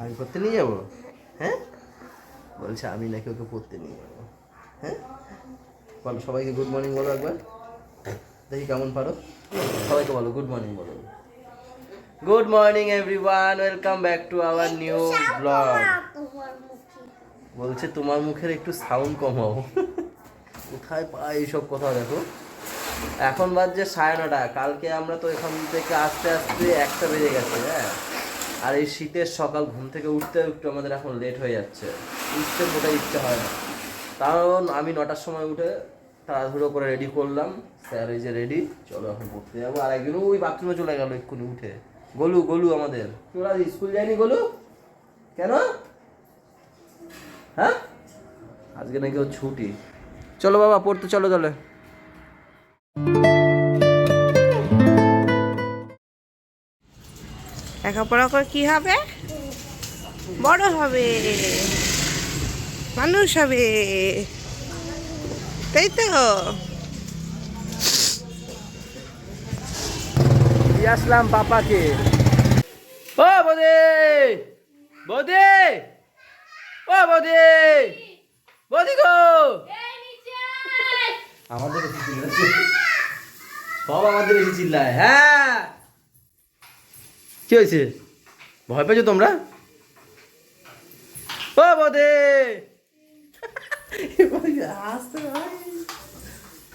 আমি পড়তে নিয়ে যাব? হ্যাঁ? বলছে আমি নাকি ওকে পড়তে নিয়ে যাব। হ্যাঁ? বলো, সবাইকে গুড মর্নিং বলো একবার। দেখি কেমন পারো। সবাইকে বলো গুড মর্নিং বলো। Good morning everyone welcome back to our new blog বলছে, তোমার মুখের একটু সাউন্ড কমাও। কোথায় পাই এইসব কথা দেখো। এখন বাজছে সাড়ে নটা। কালকে আমরা তো এখান থেকে আস্তে আস্তে একটা বেজে গেছে হ্যাঁ? আর এই শীতের সকাল ঘুম থেকে উঠতে একটু আমাদের এখন লেট হয়ে যাচ্ছে। উঠতে মোটাই ইচ্ছে হয় না। কারণ আমি নটার সময় উঠে তাড়াহুড়ো করে রেডি করলাম। স্যার এই যে রেডি চলো এখন পড়তে যাব। আর একদিন ওই বাথরুমে চলে গেল এক্ষুনি উঠে। গলু গলু আমাদের। তোরা স্কুল যায়নি গলু? কেন? হ্যাঁ? আজকে নাকি ওর ছুটি। চলো বাবা, পড়তে চলো চলে লেখাপড়া করে কি হবে? বড় হবে। মানুষ হবে। তাই তো? আসলাম পাপাকে। ও বদে! বদে! ও বদে! বদি গো! আমাদের সব আমাদের চিল্লায় হ্যাঁ। কি হয়েছে? ভয় পেয়েছ তোমরা? ও বদে! আসতে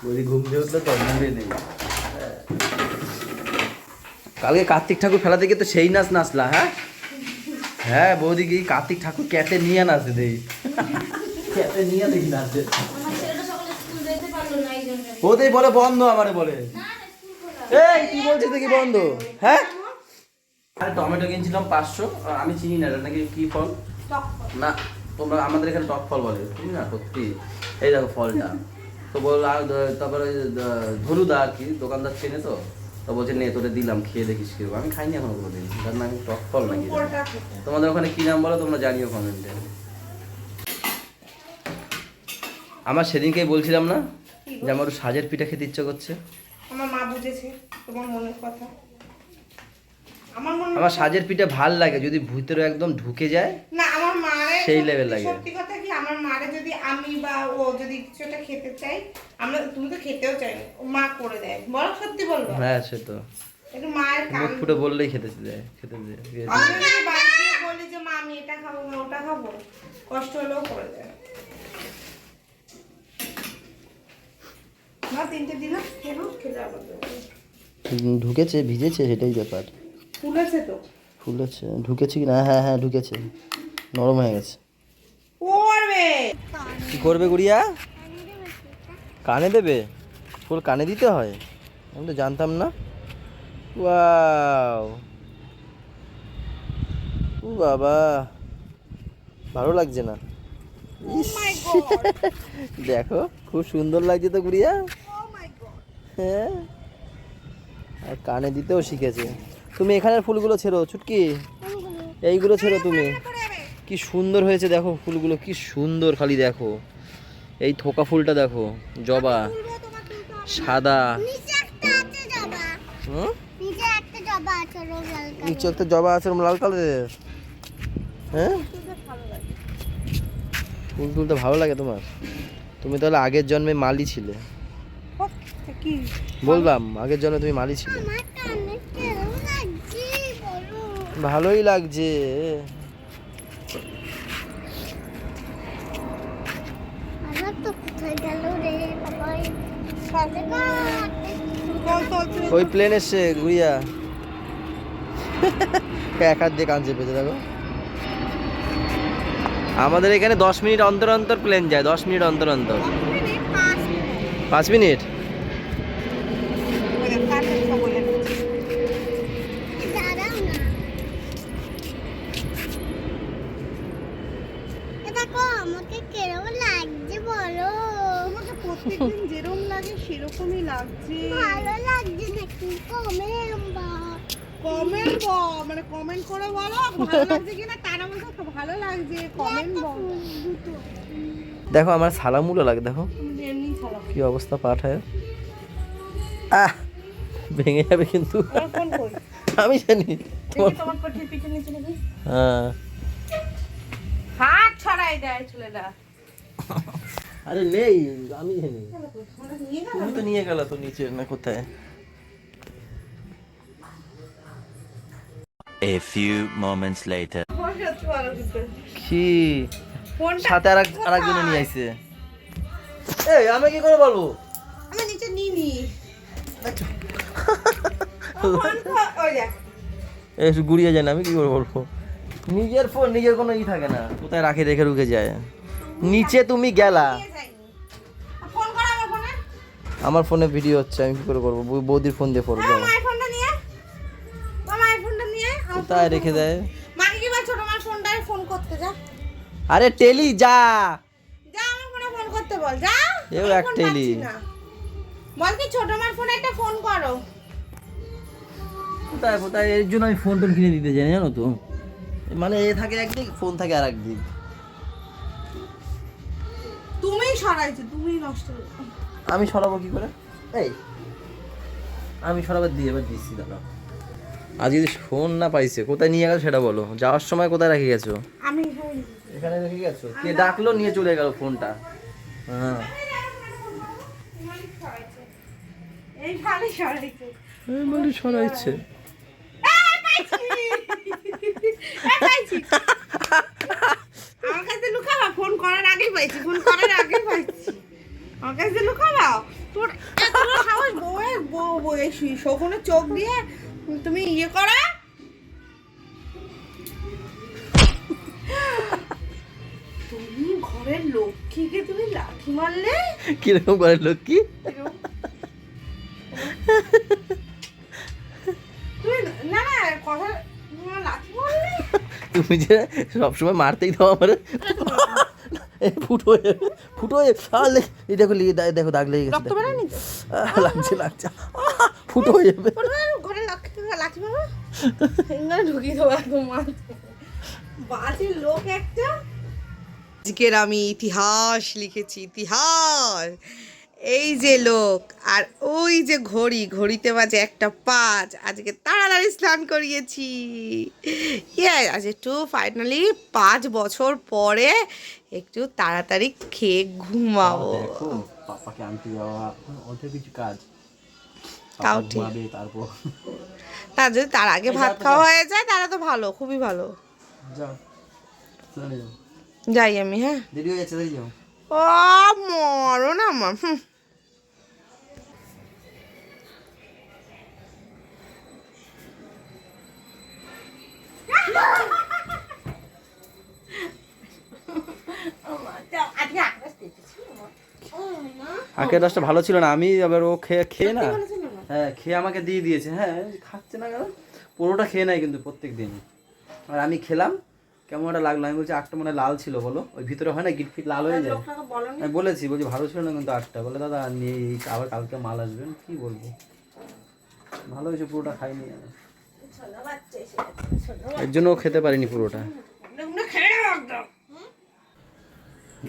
বলি ঘুম দিয়ে উঠল তো নেই। কালকে কার্তিক ঠাকুর ফেলা থেকে তো সেই নাচ নাচলা হ্যাঁ? হ্যাঁ বৌদি কি কার্তিক ঠাকুর ক্যাটে নিয়ে নাচে দেই। ক্যাটে নিয়ে দেখি নাচে বৌদি বলে বন্ধ আমারে বলে। এই কি বলছিস দেখি বন্ধ হ্যাঁ? আরে টমেটো কিনছিলাম পাঁচশো। আর আমি চিনি না এটা নাকি কি ফল? না তোমরা আমাদের এখানে টক ফল বলে। তুমি না সত্যি এই দেখো ফলটা। তো বল আর তারপরে ধরুদা আর কি দোকানদার চেনে তো। তো বলছে নে তোরে দিলাম খেয়ে দেখিস কীরকম। আমি খাইনি এখনও কোনোদিন। তার নাম টক ফল নাকি তোমাদের ওখানে কি নাম বলো তোমরা জানিও কমেন্টে আমার সেদিনকেই বলছিলাম না যে আমার সাজের পিঠা খেতে ইচ্ছে করছে। আমার মা বুঝেছে তোমার মনের কথা। আমার মনে আমার সাজের পিঠে ভালো লাগে যদি ভিতরে একদম ঢুকে যায় না আমার মারে সেই লেভেল লাগে। সত্যি কথা কি আমার মারে যদি আমি বা ও যদি কিছু একটা খেতে চাই আমরা তুমি তো খেতেও চাই না, ও মা করে দেয় বল সত্যি বলব? হ্যাঁ সে তো। একটু মায়ের কান মুখ ফুটে বললেই খেতে দেয় খেতে গিয়ে বলি যে মা আমি এটা খাব না ওটা খাব। কষ্ট হলেও করে দেয়। না তিনটে দিলাম খেতে আবার ঢুকেছে ভিজেছে সেটাই ব্যাপার। ফুলেছে তো। ফুলেছে। ঢুকেছে কি না? হ্যাঁ হ্যাঁ ঢুকেছে। নরম হয়ে গেছে। পড়বে। কি করবে গুড়িয়া? কানে দেবে? ফুল কানে দিতে হয়? আমি তো জানতাম না। ওয়াও। ও বাবা। ভালো লাগছে না? ইস, দেখো খুব সুন্দর লাগছে তো গুড়িয়া। হ্যাঁ। আর কানে দিতেও শিখেছে। তুমি এখানের ফুলগুলো ছেড়ো ছুটকি। এইগুলো ছেড়ো তুমি। কি সুন্দর হয়েছে দেখো ফুলগুলো কি সুন্দর খালি দেখো। এই থোকা ফুলটা দেখো জবা সাদা। নিচে একটা জবা আছে লাল কালারের। হ্যাঁ? ফুল তুলতে ভালো লাগে তোমার। তুমি তাহলে আগের জন্মে মালি ছিলে। বললাম আগের জন্মে তুমি মালি ছিলে আমার কানে কেমন লাগছে বলো ভালোই লাগছে। ওই প্লেন এসছে গুড়িয়া এক হাত দিয়ে কান চেপেছে দেখো। আমাদের এখানে দশ মিনিট অন্তর অন্তর প্লেন যায় দশ মিনিট অন্তর অন্তর। পাঁচ মিনিট দাঁড়াও না এ দেখো আমাকে কেমন লাগছে বলো আমাকে প্রত্যেকদিন যেরকম লাগে সেরকমই লাগছে। ভালো লাগছে নাকি কমেন বা। কমেন্ট মানে কমেন্ট করে বলো ভালো লাগছে কিনা তারা বলছো ভালো লাগছে কমেন্ট বলো। দেখো আমার সালামুলো লাগে দেখো। কি অবস্থা পাঠায় আহ ভেঙে যাবে কিন্তু। আমার আমি জানি। হ্যাঁ। হাত ছড়াই দেয় ছেলেটা আরে নেই আমি নেই তোমরা নিয়ে গেল তুমি তো নিয়ে গেল তো নিচে না কোথায়? A few moments later. কি? সাথে আর আরেকজনে নিয়ে আইছে। এই আমি কি করে বলব? আমি নিচে নিয়ে নি গুড়িয়ে যায় না আমি কি করে বলব? নিজের ফোন নিজের কোনো ই থাকে না। কোথায় রাখে রেখে রুখে যায়। নিচে তুমি গেলা। আমার ফোনে। ভিডিও হচ্ছে আমি কি করে করব? বৌদির ফোন দিয়ে নিয়ে। আমার কোথায় রেখে দেয়? আরে টেলি যা। যা ফোন করতে বল। যা। এও এক টেলি। বল কি ছোট মার ফোনে একটা ফোন করো। কোথায় কোথায়? এর জন্য আমি ফোন টোন কিনে দিতে জানি জানো তো? মানে এ থাকে একদিক ফোন থাকে আর একদিক তুমি সরাইছো তুমি নষ্ট আমি সরাবো কি করে? এই আমি সরাবার দিয়ে এবার দিচ্ছি দাদা আজ যদি ফোন না পাইছে কোথায় নিয়ে গেল সেটা বলো। যাওয়ার সময় কোথায় রেখে গেছো? আমি এখানে রেখে গেছো? কে ডাকলো নিয়ে চলে গেল ফোনটা? হ্যাঁ। এই ভালো সরাইছো। এই মানে সরাইছে এই পাইছি। আমার কাছে লুকাবা ফোন করার আগে পাইছি ফোন করার আগে পাইছি আমার কাছে লুকাবা তোর এত বড় সাহস বউয়ের বউ বউ এই শু- শকুনে চোখ দিয়ে তুমি ইয়ে করা। তুমি ঘরের লক্ষ্মীকে তুমি লাঠি মারলে? কীরকম করে লক্ষ্মী? তুমি না না কথা যে সবসময় মারতেই দাও আমার। এই ফুটো হয়ে ফুটো হয়ে দেখো দেখো দাগ লেগে গেছে লাগছে লাগছে। ফুটো হয়ে যাবে। ঘরে লক্ষ্মী লাঠি মারো এখানে ঢুকিয়ে দেবো একদম বাজে লোক একটা। আজকের আমি ইতিহাস লিখেছি ইতিহাস। এই যে লোক আর ওই যে ঘড়ি ঘড়িতে বাজে একটা পাঁচ। আজকে তাড়াতাড়ি স্নান করিয়েছি। ইয়ে আজ একটু ফাইনালি পাঁচ বছর পরে একটু তাড়াতাড়ি খেয়ে ঘুমাবো। পাপাকে আনতে যাওয়া কিছু কাজ। তাও ঠিক। তারপর। তার যদি তার আগে ভাত খাওয়া হয়ে যায় তাহলে তো ভালো খুবই ভালো। যাও। চলে যাও। যাই আমি হ্যাঁ। দেরি হয়ে যাচ্ছে দেরি যাও। ও মরো না আমার হুম। আখের রসটা ভালো ছিল না আমি আবার ও খেয়ে খেয়ে না। হ্যাঁ খেয়ে আমাকে দিয়ে দিয়েছে। হ্যাঁ খাচ্ছে না কেন? পুরোটা খেয়ে নেয় কিন্তু প্রত্যেক দিন আর আমি খেলাম কেমন একটা লাগল? আমি বলছি আটটা মনে লাল ছিল বলো। ওই ভিতরে হয় না গিট ফিট লাল হয়ে যায়? আমি বলেছি বলছি ভালো ছিল না কিন্তু আটটা। বলে দাদা নিয়ে আবার কালকে মাল আসবেন কি বলব? ভালো হয়েছে পুরোটা খাইনি আমি। এর জন্য ও খেতে পারিনি পুরোটা।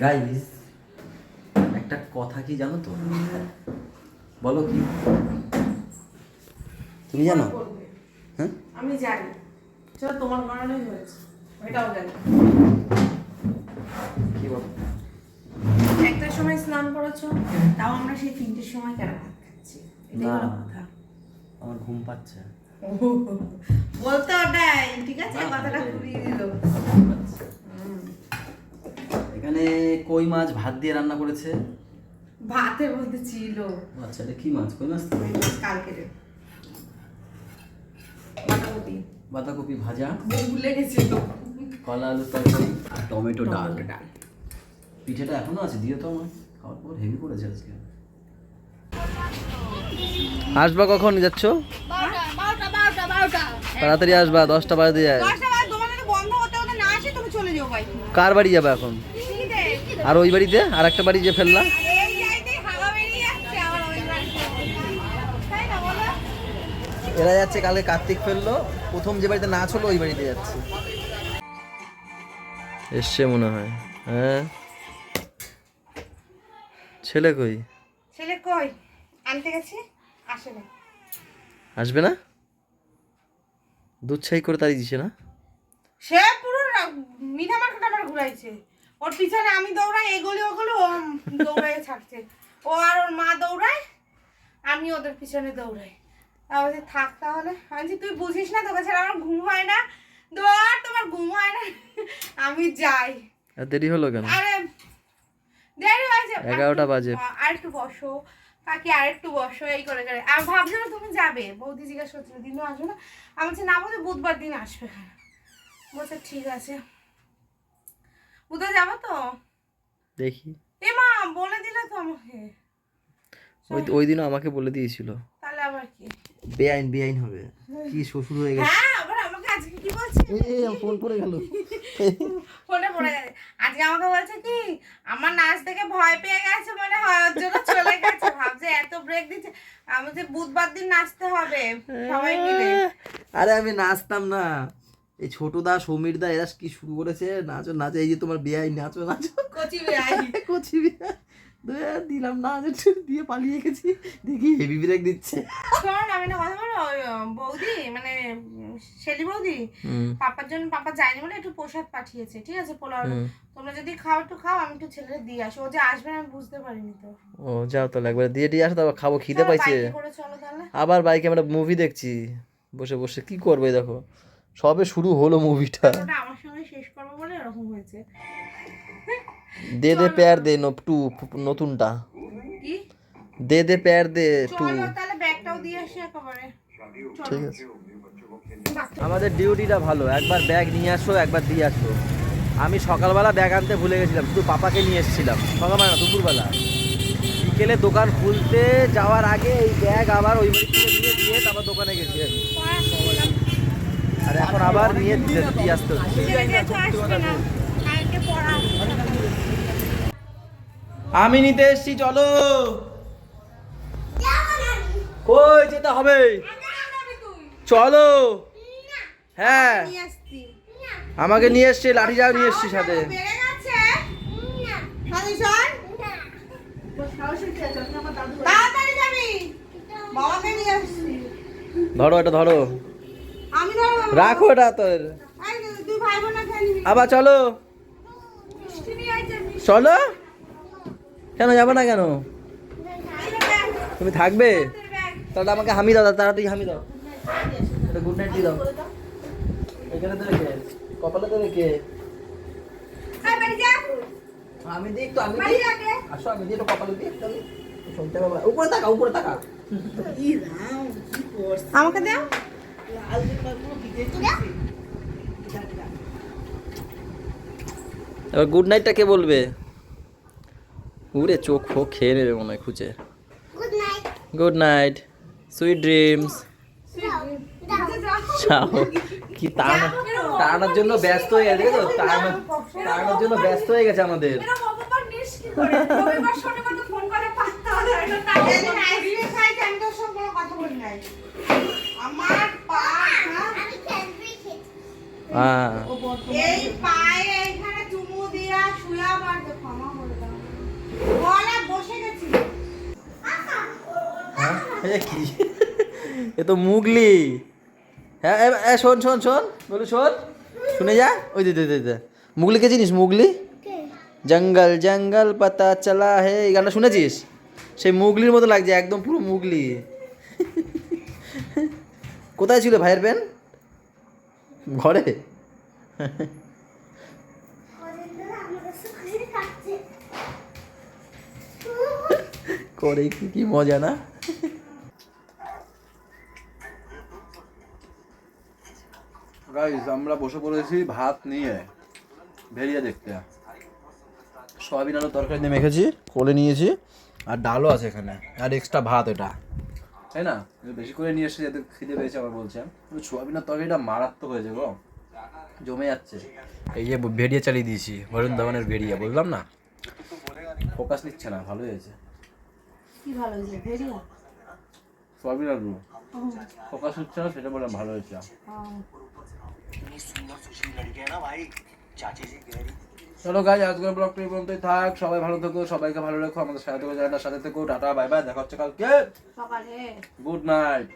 গাইস একটা কথা কি জানো তো? বলো কি? তুমি জানো? হ্যাঁ? আমি জানি। সেটা তোমার কারণেই হয়েছে। এটাও জানি। কি বলো? একটার সময় স্নান করেছ তাও আমরা সেই তিনটের সময় কেন ভাত খাচ্ছি? এটাই হলো না। কথা। আমার ঘুম পাচ্ছে। বলতে ওটাই ঠিক আছে? কথাটা ঘুরিয়ে দিল। এখানে কই মাছ ভাত দিয়ে রান্না করেছে? ভাতের মধ্যে ছিল। আচ্ছা এটা কি মাছ? কই মাছ? তো? ওই মাছ? কালকে বাটামতি বাঁধাকপি ভাজা। ভুলে গেছিল। কলা আলু তরকারি আর টমেটো ডাল। ডাল। পিঠেটা এখনও আছে দিও তো আমার খাওয়ার পর হেভি করেছে আজকে। আসবা কখন যাচ্ছ? তাড়াতাড়ি আসবা দশটা বাজে যায় দশটা বাজে দোকান যদি বন্ধ হতে হতে না আসে তুমি চলে যাও বাড়ি কার বাড়ি যাবে এখন? আর ওই বাড়িতে? আর একটা বাড়ি যে ফেললা এই যাইতেই হাওয়া বেরিয়ে যাচ্ছে আবার ওই বাড়িতে তাই না বলো এরা যাচ্ছে কালকে কার্তিক ফেলল। প্রথম যে বাড়িতে নাচ হলো ওই বাড়িতে যাচ্ছে। এসছে মনে হয়। হ্যাঁ। ছেলে কই? ছেলে কই? আনতে গেছে? আসে না আসবে না? দুধ ছাই করে তাড়িয়ে দিছে না? সে পুরো মিঠা মার্কেট আমার ঘুরাইছে। ওর পিছনে আমি দৌড়াই এগুলি ওগুলো ও দৌড়াই ছাড়ছে। ও আর ওর মা দৌড়ায় আমি ওদের পিছনে দৌড়াই। তাহলে থাক তাহলে। আমি বলছি, তুই বুঝিস না তোকে ছাড়া আমার ঘুম হয় না। দৌড় তোমার ঘুম হয় না। আমি যাই। দেরি হলো কেন? আরে দেরি হয়েছে এগারোটা বাজে। আর একটু বসো। কাকি আর একটু বসো এই করে করে। আমি ভাবছিলাম তুমি যাবে? বৌদি জিজ্ঞাসা করছিল দিনও আসবে না? আমি বলছি না বলছি বুধবার দিন আসবে। বলছে ঠিক আছে। বুধবার যাব তো? দেখি। এ মা বলে দিলে তো আমাকে। ওই ওই দিনও আমাকে বলে দিয়েছিল। তাহলে আবার কি? বেআইন বেআইন হবে। কি শ্বশুর হয়ে গেছে? হ্যাঁ আবার আমাকে আজকে কি বলছে? ফোন করে গেল। ফোনে পড়ে গেছে। আজকে আমাকে বলছে কি আমার নাচ দেখে ভয় পেয়ে গেছে মনে হয় ওর জন্য চলে গেছে। ভাবছে এত ব্রেক দিচ্ছে। আমি যে বুধবার দিন নাচতে হবে। সবাই মিলে। আরে আমি নাচতাম না। এই ছোট দা সমীর দা এরা কি শুরু করেছে? নাচো নাচো। এই যে তোমার বিয়াই নাচো নাচো। কচি বেআই কচি দে- দিলাম না দিয়ে পালিয়ে গেছি। দেখি। হেভি ব্রেক দিচ্ছে। শোন আমি না কথা বলো ওই, বৌদি মানে শেলি বৌদি পাপার জন্য পাপা যায়নি বলে একটু প্রসাদ পাঠিয়েছে ঠিক আছে পোলাও তোমরা যদি খাও একটু খাও আমি একটু ছেলেকে দিয়ে আসি। ও যে আসবে না আমি বুঝতে পারিনি তো। ও যাও তাহলে একবার দিয়ে দিয়ে আসো তারপর খাব খিদে পাইছে। চলো আবার বাইকে আমরা মুভি দেখছি। বসে বসে কি করবে দেখো? সবে শুরু হলো মুভিটা আমার সঙ্গে শেষ করব বলে এরকম হয়েছে। দে দে প্যার দে নো টু নতুনটা। দে দে প্যার দে টু। ঠিক আছে। আমাদের ডিউটিটা ভালো। একবার ব্যাগ নিয়ে আসো একবার দিয়ে আসো। আমি সকালবেলা ব্যাগ আনতে ভুলে গেছিলাম শুধু পাপাকে নিয়ে এসেছিলাম। সকালবেলা না দুপুরবেলা। বিকেলে দোকান খুলতে যাওয়ার আগে এই ব্যাগ আবার ওই বাড়ি থেকে নিয়ে দিয়ে তারপর দোকানে গেছি আর এখন আবার নিয়ে দিয়ে- দিয়ে আসতে হচ্ছে। আমি নিতে এসছি চলো। কই যেতে হবে? চলো। হ্যাঁ। আমাকে নিয়ে এসছি লাঠি যাও নিয়ে এসছি সাথে। ধরো এটা ধরো। রাখো এটা তোর। আবার চলো। চলো। কেন যাব না কেন? তুমি থাকবে? তাহলে আমাকে হামি দাও তাড়াতাড়ি হামি দাও। এটা গুড নাইট দিয়ে দাও। এখানে তো রেখে কপালে তো রেখে। এই বাড়ি যা। আমি দিই তো আমি বাড়ি দিই আসো আমি দিই তো কপালে দিই তাহলে শুনতে পাবা উপরে তাকা উপরে তাকা আমাকে দাও এবার গুড নাইটটা কে বলবে? উড়ে চোখ ফোক খেয়ে নেবে মনে হয় খুঁজে। গুড নাইট সুইট ড্রিমস কি তাড়ানো তাড়ানোর জন্য ব্যস্ত হয়ে গেছে তাড়ানো তাড়ানোর জন্য ব্যস্ত হয়ে গেছে আমাদের। হ্যাঁ? এই পায়ে এখানে চুমু দিয়া শুয়া মারতে ক্ষমা কি? এ তো মুগলি। হ্যাঁ এ, শোন শোন শোন বলু শোন। শুনে যা। ওই দে দে মুগলিকে চিনিস মুগলি? জঙ্গল জঙ্গল পাতা চলা হে। এই গানটা শুনেছিস? সেই মুগলির মতো লাগছে একদম পুরো মুগলি। কোথায় ছিল ভাইয়ের পেন? ঘরে? করে কি কি মজা না? গাইস আমরা বসে পড়েছি ভাত নিয়ে ভেরিয়া দেখতে। সয়াবিন আলু তরকারি দিয়ে মেখেছি কোলে নিয়েছি আর ডালও আছে এখানে আর এক্সট্রা ভাত এটা। তাই না? বেশি করে নিয়ে এসে যাতে খিদে পেয়েছে আবার বলছে সোয়াবিনের তরকারিটা মারাত্মক হয়েছে গো জমে যাচ্ছে। এই যে ভেড়িয়া চালিয়ে দিয়েছি বরুণ ধাওয়ানের ভেড়িয়া বললাম না? ফোকাস নিচ্ছে না ভালো হয়েছে। কি ভালো হয়েছে ভেরিয়া সোয়াবিন আলু। ফোকাস হচ্ছে না সেটা বললাম ভালো হয়েছে। চলো গাই আজকের ব্লগটা এই পর্যন্তই থাক। সবাই ভালো থেকো সবাইকে ভালো রেখো আমাদের সাথে থেকো সাথে থেকো। টাটা বাই বাই দেখা হচ্ছে কালকে। সকালে। Good night